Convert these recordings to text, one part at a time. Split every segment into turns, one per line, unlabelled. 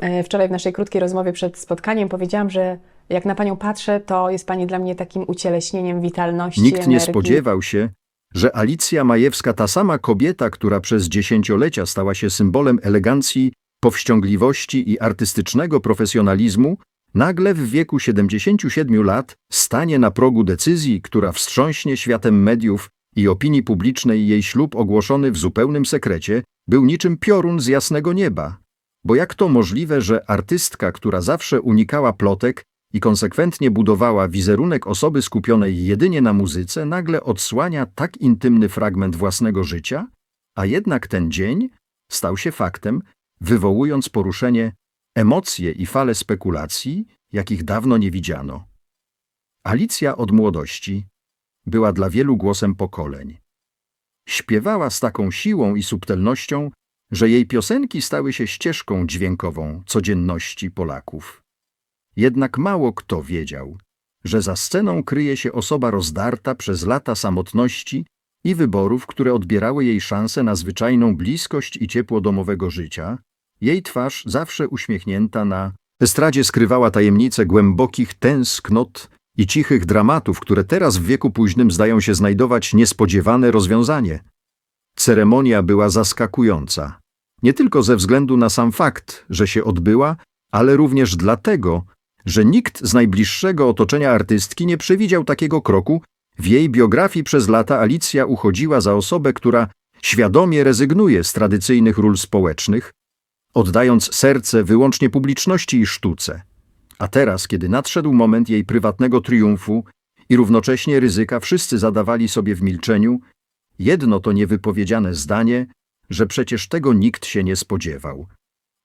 E, Wczoraj w naszej krótkiej rozmowie przed spotkaniem powiedziałam, że jak na Panią patrzę, to jest Pani dla mnie takim ucieleśnieniem witalności,
Nikt nie
energii.
spodziewał się, że Alicja Majewska, ta sama kobieta, która przez dziesięciolecia stała się symbolem elegancji, powściągliwości i artystycznego profesjonalizmu, nagle w wieku 77 lat stanie na progu decyzji, która wstrząśnie światem mediów i opinii publicznej jej ślub ogłoszony w zupełnym sekrecie był niczym piorun z jasnego nieba. Bo jak to możliwe, że artystka, która zawsze unikała plotek i konsekwentnie budowała wizerunek osoby skupionej jedynie na muzyce, nagle odsłania tak intymny fragment własnego życia, a jednak ten dzień stał się faktem, wywołując poruszenie, emocje i fale spekulacji, jakich dawno nie widziano. Alicja od młodości była dla wielu głosem pokoleń. Śpiewała z taką siłą i subtelnością, że jej piosenki stały się ścieżką dźwiękową codzienności Polaków. Jednak mało kto wiedział, że za sceną kryje się osoba rozdarta przez lata samotności i wyborów, które odbierały jej szansę na zwyczajną bliskość i ciepło domowego życia. Jej twarz, zawsze uśmiechnięta na estradzie, skrywała tajemnice głębokich tęsknot i cichych dramatów, które teraz w wieku późnym zdają się znajdować niespodziewane rozwiązanie. Ceremonia była zaskakująca. Nie tylko ze względu na sam fakt, że się odbyła, ale również dlatego, że nikt z najbliższego otoczenia artystki nie przewidział takiego kroku. W jej biografii przez lata Alicja uchodziła za osobę, która świadomie rezygnuje z tradycyjnych ról społecznych, oddając serce wyłącznie publiczności i sztuce. A teraz, kiedy nadszedł moment jej prywatnego triumfu i równocześnie ryzyka, wszyscy zadawali sobie w milczeniu jedno to niewypowiedziane zdanie, że przecież tego nikt się nie spodziewał.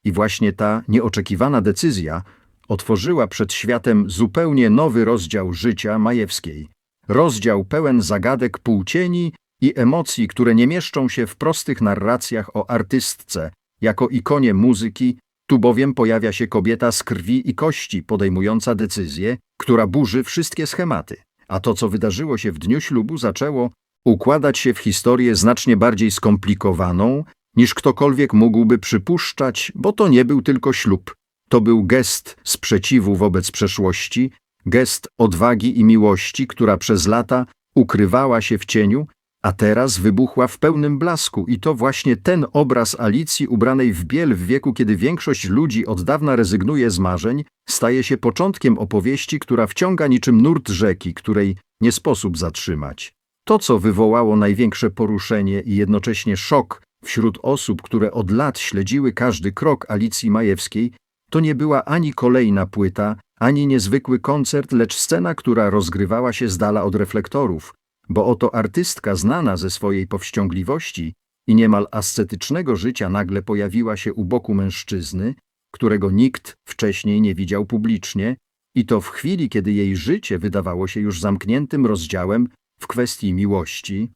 I właśnie ta nieoczekiwana decyzja otworzyła przed światem zupełnie nowy rozdział życia Majewskiej. Rozdział pełen zagadek półcieni i emocji, które nie mieszczą się w prostych narracjach o artystce, jako ikonie muzyki, tu bowiem pojawia się kobieta z krwi i kości podejmująca decyzję, która burzy wszystkie schematy. A to, co wydarzyło się w dniu ślubu, zaczęło układać się w historię znacznie bardziej skomplikowaną, niż ktokolwiek mógłby przypuszczać, bo to nie był tylko ślub. To był gest sprzeciwu wobec przeszłości, gest odwagi i miłości, która przez lata ukrywała się w cieniu, a teraz wybuchła w pełnym blasku i to właśnie ten obraz Alicji ubranej w biel w wieku, kiedy większość ludzi od dawna rezygnuje z marzeń, staje się początkiem opowieści, która wciąga niczym nurt rzeki, której nie sposób zatrzymać. To, co wywołało największe poruszenie i jednocześnie szok wśród osób, które od lat śledziły każdy krok Alicji Majewskiej, to nie była ani kolejna płyta, ani niezwykły koncert, lecz scena, która rozgrywała się z dala od reflektorów, bo oto artystka znana ze swojej powściągliwości i niemal ascetycznego życia nagle pojawiła się u boku mężczyzny, którego nikt wcześniej nie widział publicznie, i to w chwili, kiedy jej życie wydawało się już zamkniętym rozdziałem w kwestii miłości.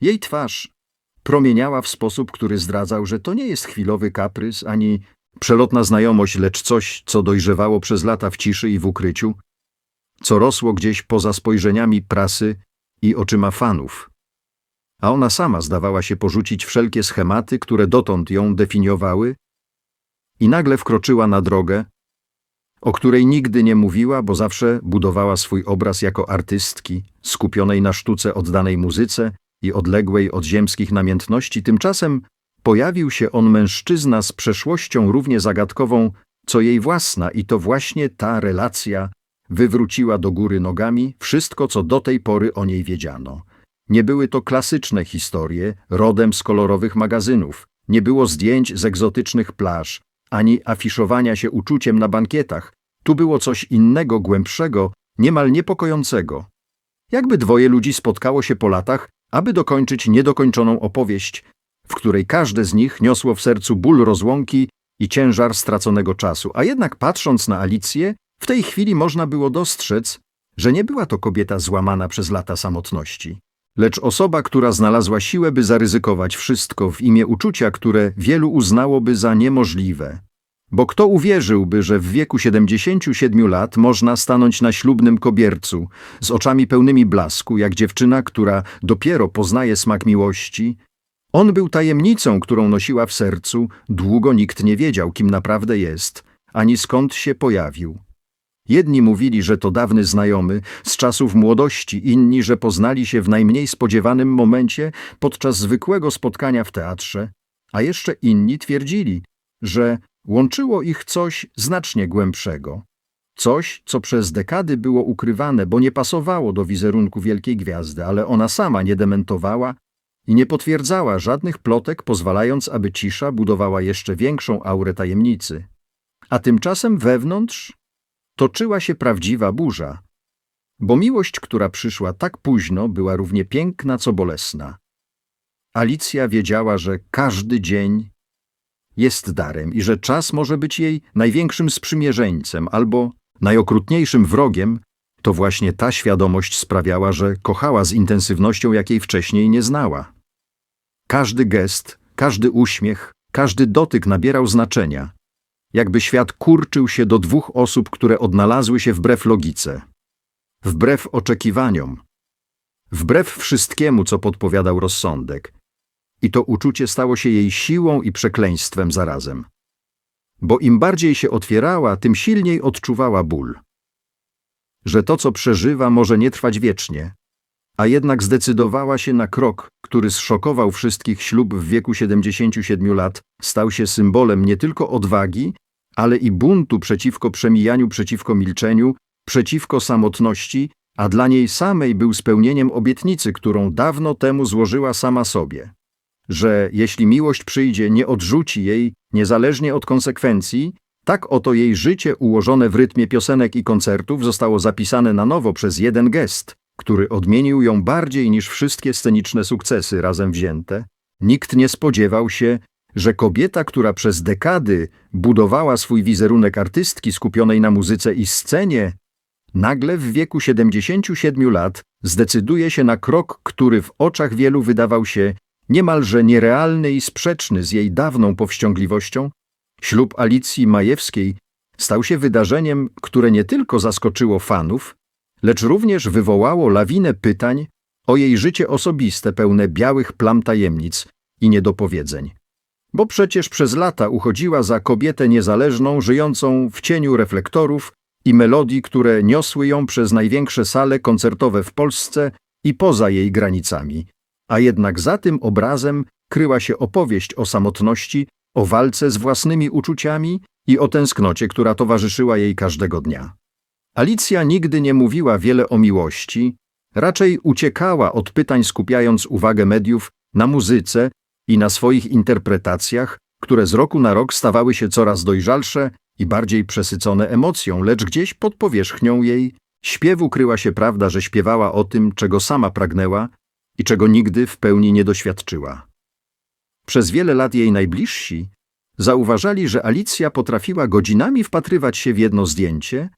Jej twarz promieniała w sposób, który zdradzał, że to nie jest chwilowy kaprys ani przelotna znajomość, lecz coś, co dojrzewało przez lata w ciszy i w ukryciu, co rosło gdzieś poza spojrzeniami prasy i oczyma fanów. A ona sama zdawała się porzucić wszelkie schematy, które dotąd ją definiowały, i nagle wkroczyła na drogę, o której nigdy nie mówiła, bo zawsze budowała swój obraz jako artystki, skupionej na sztuce oddanej muzyce i odległej od ziemskich namiętności. Tymczasem pojawił się on mężczyzna z przeszłością równie zagadkową, co jej własna, i to właśnie ta relacja wywróciła do góry nogami wszystko, co do tej pory o niej wiedziano. Nie były to klasyczne historie, rodem z kolorowych magazynów, nie było zdjęć z egzotycznych plaż, ani afiszowania się uczuciem na bankietach. Tu było coś innego, głębszego, niemal niepokojącego. Jakby dwoje ludzi spotkało się po latach, aby dokończyć niedokończoną opowieść, w której każde z nich niosło w sercu ból rozłąki i ciężar straconego czasu. A jednak patrząc na Alicję, w tej chwili można było dostrzec, że nie była to kobieta złamana przez lata samotności, lecz osoba, która znalazła siłę, by zaryzykować wszystko w imię uczucia, które wielu uznałoby za niemożliwe. Bo kto uwierzyłby, że w wieku 77 lat można stanąć na ślubnym kobiercu z oczami pełnymi blasku, jak dziewczyna, która dopiero poznaje smak miłości? On był tajemnicą, którą nosiła w sercu, długo nikt nie wiedział, kim naprawdę jest – ani skąd się pojawił. Jedni mówili, że to dawny znajomy z czasów młodości, inni, że poznali się w najmniej spodziewanym momencie podczas zwykłego spotkania w teatrze, a jeszcze inni twierdzili, że łączyło ich coś znacznie głębszego. Coś, co przez dekady było ukrywane, bo nie pasowało do wizerunku wielkiej gwiazdy, ale ona sama nie dementowała i nie potwierdzała żadnych plotek, pozwalając, aby cisza budowała jeszcze większą aurę tajemnicy. A tymczasem wewnątrz toczyła się prawdziwa burza, bo miłość, która przyszła tak późno, była równie piękna, co bolesna. Alicja wiedziała, że każdy dzień jest darem i że czas może być jej największym sprzymierzeńcem albo najokrutniejszym wrogiem, to właśnie ta świadomość sprawiała, że kochała z intensywnością, jakiej wcześniej nie znała. Każdy gest, każdy uśmiech, każdy dotyk nabierał znaczenia, jakby świat kurczył się do dwóch osób, które odnalazły się wbrew logice, wbrew oczekiwaniom, wbrew wszystkiemu, co podpowiadał rozsądek. I to uczucie stało się jej siłą i przekleństwem zarazem. Bo im bardziej się otwierała, tym silniej odczuwała ból. Że to, co przeżywa, może nie trwać wiecznie, a jednak zdecydowała się na krok, który zszokował wszystkich ślub w wieku 77 lat, stał się symbolem nie tylko odwagi, ale i buntu przeciwko przemijaniu, przeciwko milczeniu, przeciwko samotności, a dla niej samej był spełnieniem obietnicy, którą dawno temu złożyła sama sobie. Że jeśli miłość przyjdzie, nie odrzuci jej, niezależnie od konsekwencji, tak oto jej życie ułożone w rytmie piosenek i koncertów zostało zapisane na nowo przez jeden gest, który odmienił ją bardziej niż wszystkie sceniczne sukcesy razem wzięte. Nikt nie spodziewał się, że kobieta, która przez dekady budowała swój wizerunek artystki skupionej na muzyce i scenie, nagle w wieku 77 lat zdecyduje się na krok, który w oczach wielu wydawał się niemalże nierealny i sprzeczny z jej dawną powściągliwością. Ślub Alicji Majewskiej stał się wydarzeniem, które nie tylko zaskoczyło fanów, lecz również wywołało lawinę pytań o jej życie osobiste pełne białych plam tajemnic i niedopowiedzeń. Bo przecież przez lata uchodziła za kobietę niezależną, żyjącą w cieniu reflektorów i melodii, które niosły ją przez największe sale koncertowe w Polsce i poza jej granicami. A jednak za tym obrazem kryła się opowieść o samotności, o walce z własnymi uczuciami i o tęsknocie, która towarzyszyła jej każdego dnia. Alicja nigdy nie mówiła wiele o miłości, raczej uciekała od pytań, skupiając uwagę mediów na muzyce i na swoich interpretacjach, które z roku na rok stawały się coraz dojrzalsze i bardziej przesycone emocją, lecz gdzieś pod powierzchnią jej śpiewu kryła się prawda, że śpiewała o tym, czego sama pragnęła i czego nigdy w pełni nie doświadczyła. Przez wiele lat jej najbliżsi zauważali, że Alicja potrafiła godzinami wpatrywać się w jedno zdjęcie,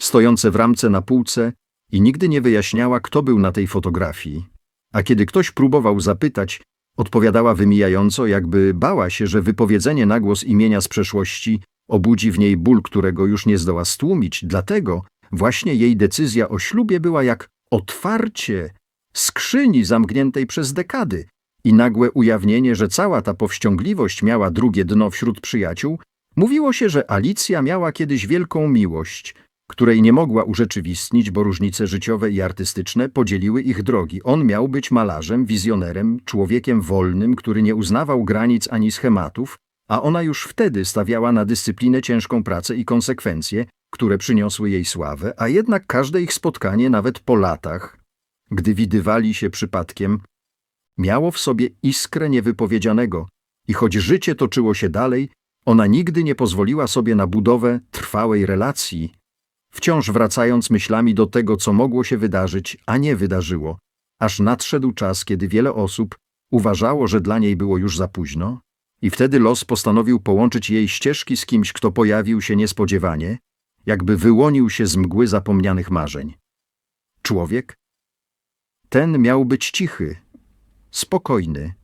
stojące w ramce na półce i nigdy nie wyjaśniała, kto był na tej fotografii. A kiedy ktoś próbował zapytać, odpowiadała wymijająco, jakby bała się, że wypowiedzenie na głos imienia z przeszłości obudzi w niej ból, którego już nie zdoła stłumić. Dlatego właśnie jej decyzja o ślubie była jak otwarcie skrzyni zamkniętej przez dekady i nagłe ujawnienie, że cała ta powściągliwość miała drugie dno wśród przyjaciół, mówiło się, że Alicja miała kiedyś wielką miłość, której nie mogła urzeczywistnić, bo różnice życiowe i artystyczne podzieliły ich drogi. On miał być malarzem, wizjonerem, człowiekiem wolnym, który nie uznawał granic ani schematów, a ona już wtedy stawiała na dyscyplinę, ciężką pracę i konsekwencje, które przyniosły jej sławę, a jednak każde ich spotkanie, nawet po latach, gdy widywali się przypadkiem, miało w sobie iskrę niewypowiedzianego i choć życie toczyło się dalej, ona nigdy nie pozwoliła sobie na budowę trwałej relacji, wciąż wracając myślami do tego, co mogło się wydarzyć, a nie wydarzyło, aż nadszedł czas, kiedy wiele osób uważało, że dla niej było już za późno, i wtedy los postanowił połączyć jej ścieżki z kimś, kto pojawił się niespodziewanie, jakby wyłonił się z mgły zapomnianych marzeń. Człowiek? Ten miał być cichy, spokojny,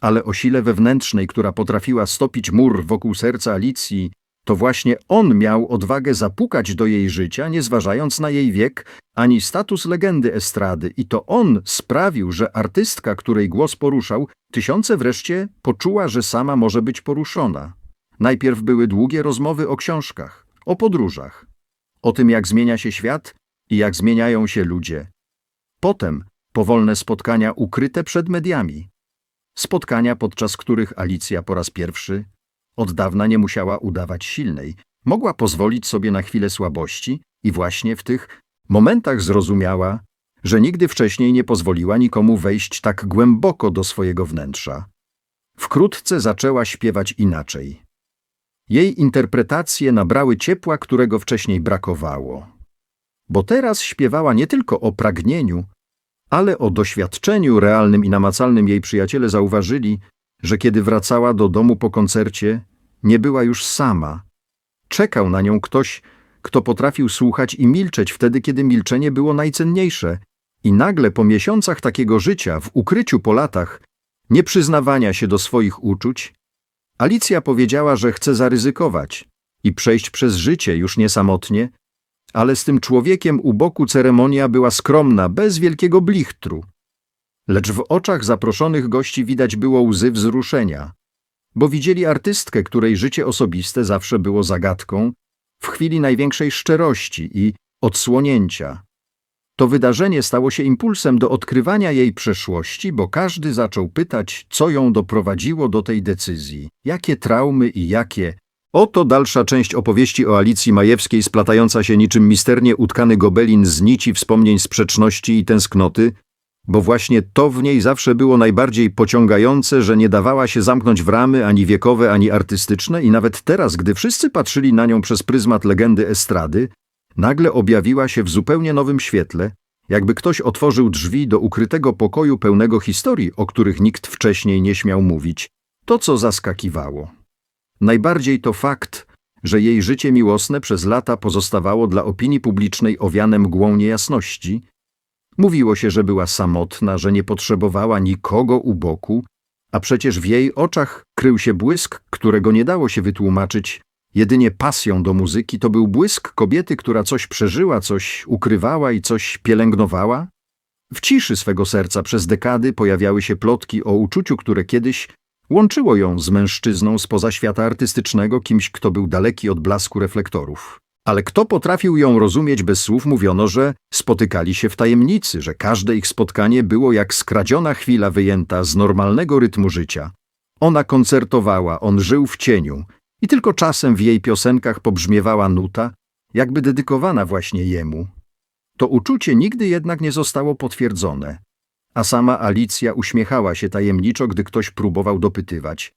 ale o sile wewnętrznej, która potrafiła stopić mur wokół serca Alicji, to właśnie on miał odwagę zapukać do jej życia, nie zważając na jej wiek ani status legendy estrady, i to on sprawił, że artystka, której głos poruszał, tysiące wreszcie poczuła, że sama może być poruszona. Najpierw były długie rozmowy o książkach, o podróżach, o tym, jak zmienia się świat i jak zmieniają się ludzie. Potem powolne spotkania ukryte przed mediami. Spotkania, podczas których Alicja po raz pierwszy od dawna nie musiała udawać silnej, mogła pozwolić sobie na chwilę słabości i właśnie w tych momentach zrozumiała, że nigdy wcześniej nie pozwoliła nikomu wejść tak głęboko do swojego wnętrza. Wkrótce zaczęła śpiewać inaczej. Jej interpretacje nabrały ciepła, którego wcześniej brakowało. Bo teraz śpiewała nie tylko o pragnieniu, ale o doświadczeniu realnym i namacalnym jej przyjaciele zauważyli, że kiedy wracała do domu po koncercie, nie była już sama. Czekał na nią ktoś, kto potrafił słuchać i milczeć wtedy, kiedy milczenie było najcenniejsze. I nagle po miesiącach takiego życia, w ukryciu po latach, nieprzyznawania się do swoich uczuć, Alicja powiedziała, że chce zaryzykować i przejść przez życie już nie samotnie, ale z tym człowiekiem u boku ceremonia była skromna, bez wielkiego blichtru. Lecz w oczach zaproszonych gości widać było łzy wzruszenia, bo widzieli artystkę, której życie osobiste zawsze było zagadką, w chwili największej szczerości i odsłonięcia. To wydarzenie stało się impulsem do odkrywania jej przeszłości, bo każdy zaczął pytać, co ją doprowadziło do tej decyzji, jakie traumy i jakie. Oto dalsza część opowieści o Alicji Majewskiej, splatająca się niczym misternie utkany gobelin z nici wspomnień sprzeczności i tęsknoty, bo właśnie to w niej zawsze było najbardziej pociągające, że nie dawała się zamknąć w ramy ani wiekowe, ani artystyczne i nawet teraz, gdy wszyscy patrzyli na nią przez pryzmat legendy estrady, nagle objawiła się w zupełnie nowym świetle, jakby ktoś otworzył drzwi do ukrytego pokoju pełnego historii, o których nikt wcześniej nie śmiał mówić. To, co zaskakiwało. Najbardziej to fakt, że jej życie miłosne przez lata pozostawało dla opinii publicznej owiane mgłą niejasności. Mówiło się, że była samotna, że nie potrzebowała nikogo u boku, a przecież w jej oczach krył się błysk, którego nie dało się wytłumaczyć jedynie pasją do muzyki. To był błysk kobiety, która coś przeżyła, coś ukrywała i coś pielęgnowała. W ciszy swego serca przez dekady pojawiały się plotki o uczuciu, które kiedyś łączyło ją z mężczyzną spoza świata artystycznego, kimś, kto był daleki od blasku reflektorów. Ale kto potrafił ją rozumieć bez słów, mówiono, że spotykali się w tajemnicy, że każde ich spotkanie było jak skradziona chwila wyjęta z normalnego rytmu życia. Ona koncertowała, on żył w cieniu i tylko czasem w jej piosenkach pobrzmiewała nuta, jakby dedykowana właśnie jemu. To uczucie nigdy jednak nie zostało potwierdzone, a sama Alicja uśmiechała się tajemniczo, gdy ktoś próbował dopytywać.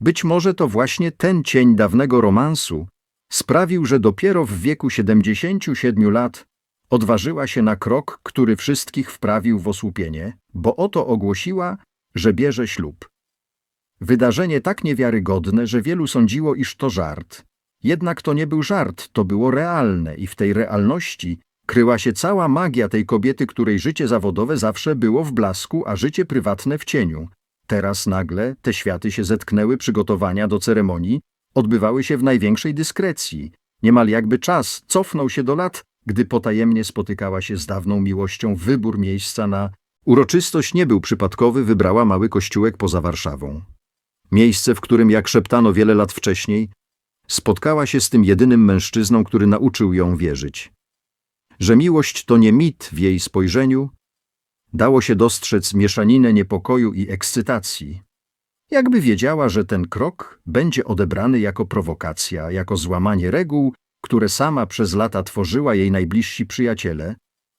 Być może to właśnie ten cień dawnego romansu sprawił, że dopiero w wieku 77 lat odważyła się na krok, który wszystkich wprawił w osłupienie, bo oto ogłosiła, że bierze ślub. Wydarzenie tak niewiarygodne, że wielu sądziło, iż to żart. Jednak to nie był żart, to było realne i w tej realności kryła się cała magia tej kobiety, której życie zawodowe zawsze było w blasku, a życie prywatne w cieniu. Teraz nagle te światy się zetknęły, przygotowania do ceremonii odbywały się w największej dyskrecji. Niemal jakby czas cofnął się do lat, gdy potajemnie spotykała się z dawną miłością. Wybór miejsca na uroczystość nie był przypadkowy, wybrała mały kościółek poza Warszawą. Miejsce, w którym, jak szeptano wiele lat wcześniej, spotkała się z tym jedynym mężczyzną, który nauczył ją wierzyć. Że miłość to nie mit w jej spojrzeniu, dało się dostrzec mieszaninę niepokoju i ekscytacji. Jakby wiedziała, że ten krok będzie odebrany jako prowokacja, jako złamanie reguł, które sama przez lata tworzyła jej najbliżsi przyjaciele,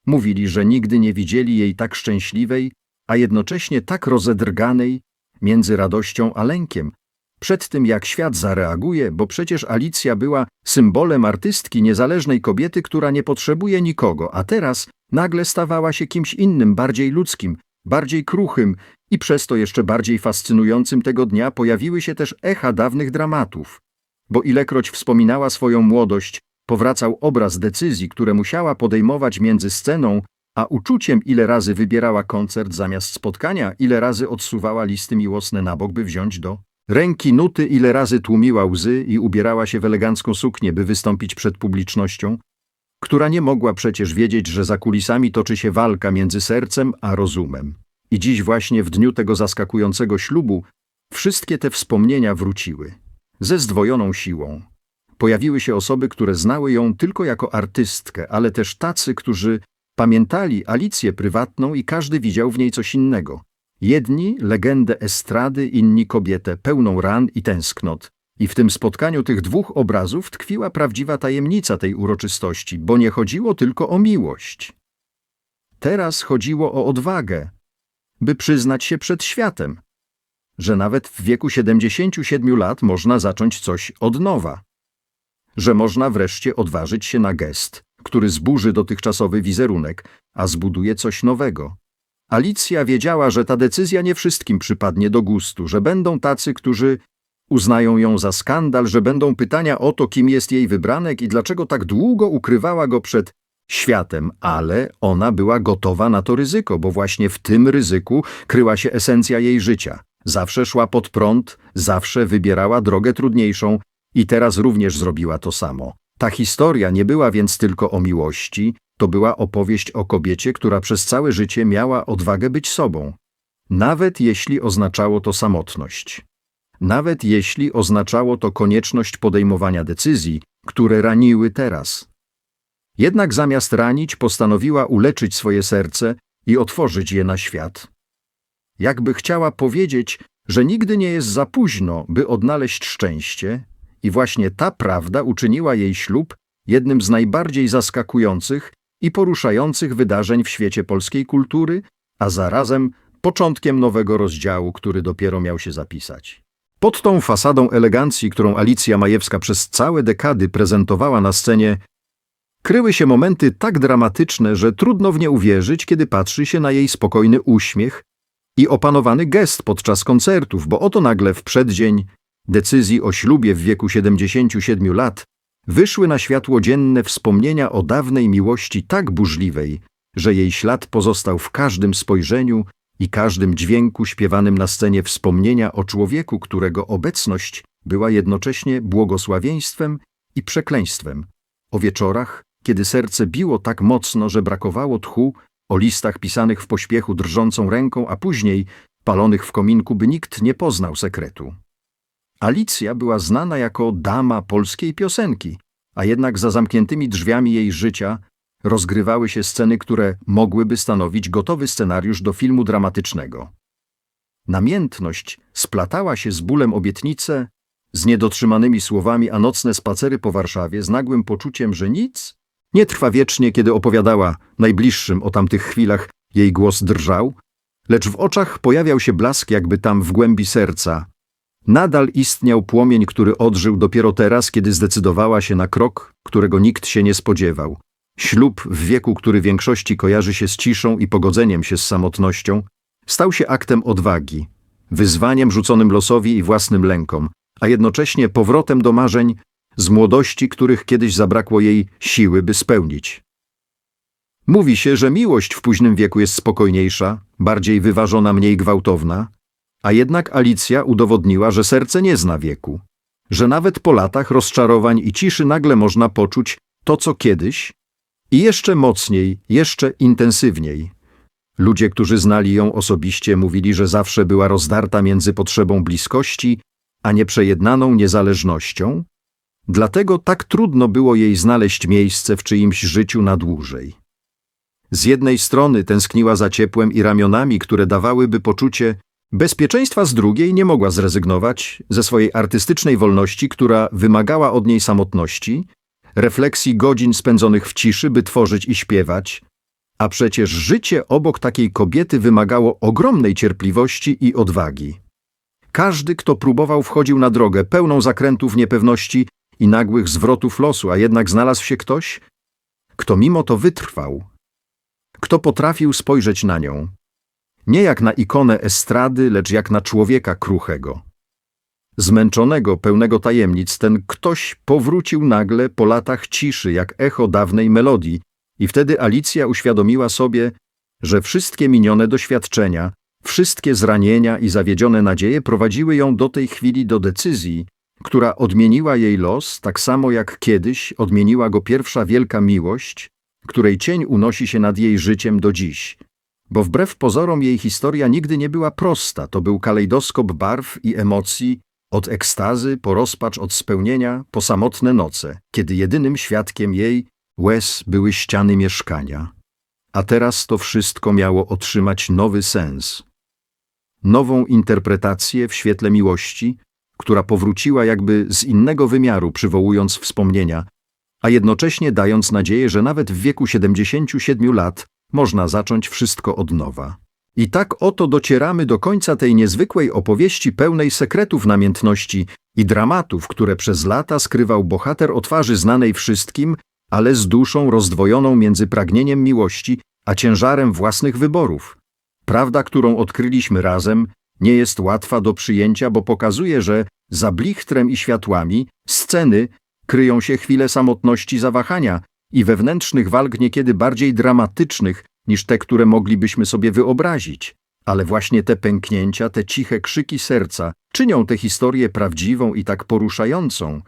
mówili, że nigdy nie widzieli jej tak szczęśliwej, a jednocześnie tak rozedrganej między radością a lękiem, przed tym jak świat zareaguje, bo przecież Alicja była symbolem artystki, niezależnej kobiety, która nie potrzebuje nikogo, a teraz nagle stawała się kimś innym, bardziej ludzkim, bardziej kruchym i przez to jeszcze bardziej fascynującym tego dnia pojawiły się też echa dawnych dramatów. Bo ilekroć wspominała swoją młodość, powracał obraz decyzji, które musiała podejmować między sceną a uczuciem, ile razy wybierała koncert zamiast spotkania, ile razy odsuwała listy miłosne na bok, by wziąć do ręki nuty, ile razy tłumiła łzy i ubierała się w elegancką suknię, by wystąpić przed publicznością, która nie mogła przecież wiedzieć, że za kulisami toczy się walka między sercem a rozumem. I dziś właśnie w dniu tego zaskakującego ślubu wszystkie te wspomnienia wróciły. ze zdwojoną siłą. Pojawiły się osoby, które znały ją tylko jako artystkę, ale też tacy, którzy pamiętali Alicję prywatną i każdy widział w niej coś innego. Jedni legendę estrady, inni kobietę pełną ran i tęsknot. I w tym spotkaniu tych dwóch obrazów tkwiła prawdziwa tajemnica tej uroczystości, bo nie chodziło tylko o miłość. Teraz chodziło o odwagę, by przyznać się przed światem, że nawet w wieku 77 lat można zacząć coś od nowa, że można wreszcie odważyć się na gest, który zburzy dotychczasowy wizerunek, a zbuduje coś nowego. Alicja wiedziała, że ta decyzja nie wszystkim przypadnie do gustu, że będą tacy, którzy uznają ją za skandal, że będą pytania o to, kim jest jej wybranek i dlaczego tak długo ukrywała go przed światem, ale ona była gotowa na to ryzyko, bo właśnie w tym ryzyku kryła się esencja jej życia. Zawsze szła pod prąd, zawsze wybierała drogę trudniejszą i teraz również zrobiła to samo. Ta historia nie była więc tylko o miłości, to była opowieść o kobiecie, która przez całe życie miała odwagę być sobą. Nawet jeśli oznaczało to samotność. Nawet jeśli oznaczało to konieczność podejmowania decyzji, które raniły teraz. Jednak zamiast ranić, postanowiła uleczyć swoje serce i otworzyć je na świat. Jakby chciała powiedzieć, że nigdy nie jest za późno, by odnaleźć szczęście, i właśnie ta prawda uczyniła jej ślub jednym z najbardziej zaskakujących i poruszających wydarzeń w świecie polskiej kultury, a zarazem początkiem nowego rozdziału, który dopiero miał się zapisać. Pod tą fasadą elegancji, którą Alicja Majewska przez całe dekady prezentowała na scenie, kryły się momenty tak dramatyczne, że trudno w nie uwierzyć, kiedy patrzy się na jej spokojny uśmiech i opanowany gest podczas koncertów, bo oto nagle w przeddzień decyzji o ślubie w wieku 77 lat wyszły na światło dzienne wspomnienia o dawnej miłości tak burzliwej, że jej ślad pozostał w każdym spojrzeniu i każdym dźwięku śpiewanym na scenie wspomnienia o człowieku, którego obecność była jednocześnie błogosławieństwem i przekleństwem. O wieczorach, kiedy serce biło tak mocno, że brakowało tchu, o listach pisanych w pośpiechu drżącą ręką, a później palonych w kominku, by nikt nie poznał sekretu. Alicja była znana jako dama polskiej piosenki, a jednak za zamkniętymi drzwiami jej życia rozgrywały się sceny, które mogłyby stanowić gotowy scenariusz do filmu dramatycznego. Namiętność splatała się z bólem obietnice, z niedotrzymanymi słowami, a nocne spacery po Warszawie z nagłym poczuciem, że nic nie trwa wiecznie, kiedy opowiadała najbliższym o tamtych chwilach, jej głos drżał, lecz w oczach pojawiał się blask, jakby tam w głębi serca Nadal istniał płomień, który odżył dopiero teraz, kiedy zdecydowała się na krok, którego nikt się nie spodziewał. Ślub w wieku, który większości kojarzy się z ciszą i pogodzeniem się z samotnością, stał się aktem odwagi, wyzwaniem rzuconym losowi i własnym lękom, a jednocześnie powrotem do marzeń z młodości, których kiedyś zabrakło jej siły, by spełnić. Mówi się, że miłość w późnym wieku jest spokojniejsza, bardziej wyważona, mniej gwałtowna, a jednak Alicja udowodniła, że serce nie zna wieku, że nawet po latach rozczarowań i ciszy nagle można poczuć to, co kiedyś i jeszcze mocniej, jeszcze intensywniej. Ludzie, którzy znali ją osobiście, mówili, że zawsze była rozdarta między potrzebą bliskości a nieprzejednaną niezależnością, dlatego tak trudno było jej znaleźć miejsce w czyimś życiu na dłużej. Z jednej strony tęskniła za ciepłem i ramionami, które dawałyby poczucie Bezpieczeństwa z drugiej nie mogła zrezygnować ze swojej artystycznej wolności, która wymagała od niej samotności, refleksji godzin spędzonych w ciszy, by tworzyć i śpiewać, a przecież życie obok takiej kobiety wymagało ogromnej cierpliwości i odwagi. Każdy, kto próbował, wchodził na drogę pełną zakrętów niepewności i nagłych zwrotów losu, a jednak znalazł się ktoś, kto mimo to wytrwał, kto potrafił spojrzeć na nią, nie jak na ikonę estrady, lecz jak na człowieka kruchego. Zmęczonego, pełnego tajemnic, ten ktoś powrócił nagle po latach ciszy, jak echo dawnej melodii, i wtedy Alicja uświadomiła sobie, że wszystkie minione doświadczenia, wszystkie zranienia i zawiedzione nadzieje prowadziły ją do tej chwili do decyzji, która odmieniła jej los, tak samo jak kiedyś odmieniła go pierwsza wielka miłość, której cień unosi się nad jej życiem do dziś. Bo wbrew pozorom jej historia nigdy nie była prosta, to był kalejdoskop barw i emocji Od ekstazy, po rozpacz od spełnienia, po samotne noce, kiedy jedynym świadkiem jej łez były ściany mieszkania. A teraz to wszystko miało otrzymać nowy sens. Nową interpretację w świetle miłości, która powróciła jakby z innego wymiaru, przywołując wspomnienia, a jednocześnie dając nadzieję, że nawet w wieku 77 lat można zacząć wszystko od nowa. I tak oto docieramy do końca tej niezwykłej opowieści pełnej sekretów namiętności i dramatów, które przez lata skrywał bohater o twarzy znanej wszystkim, ale z duszą rozdwojoną między pragnieniem miłości a ciężarem własnych wyborów. Prawda, którą odkryliśmy razem, nie jest łatwa do przyjęcia, bo pokazuje, że za blichtrem i światłami sceny kryją się chwile samotności zawahania i wewnętrznych walk niekiedy bardziej dramatycznych niż te, które moglibyśmy sobie wyobrazić. Ale właśnie te pęknięcia, te ciche krzyki serca czynią tę historię prawdziwą i tak poruszającą.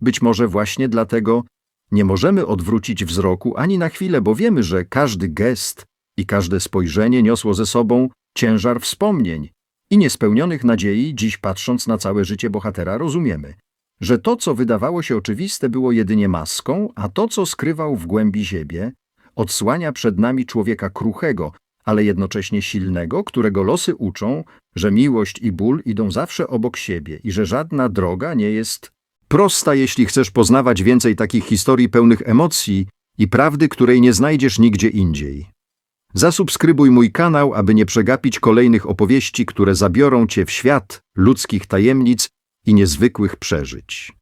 Być może właśnie dlatego nie możemy odwrócić wzroku ani na chwilę, bo wiemy, że każdy gest i każde spojrzenie niosło ze sobą ciężar wspomnień i niespełnionych nadziei, dziś patrząc na całe życie bohatera, rozumiemy, że to, co wydawało się oczywiste, było jedynie maską, a to, co skrywał w głębi siebie, odsłania przed nami człowieka kruchego, ale jednocześnie silnego, którego losy uczą, że miłość i ból idą zawsze obok siebie i że żadna droga nie jest prosta, jeśli chcesz poznawać więcej takich historii pełnych emocji i prawdy, której nie znajdziesz nigdzie indziej. Zasubskrybuj mój kanał, aby nie przegapić kolejnych opowieści, które zabiorą cię w świat ludzkich tajemnic i niezwykłych przeżyć.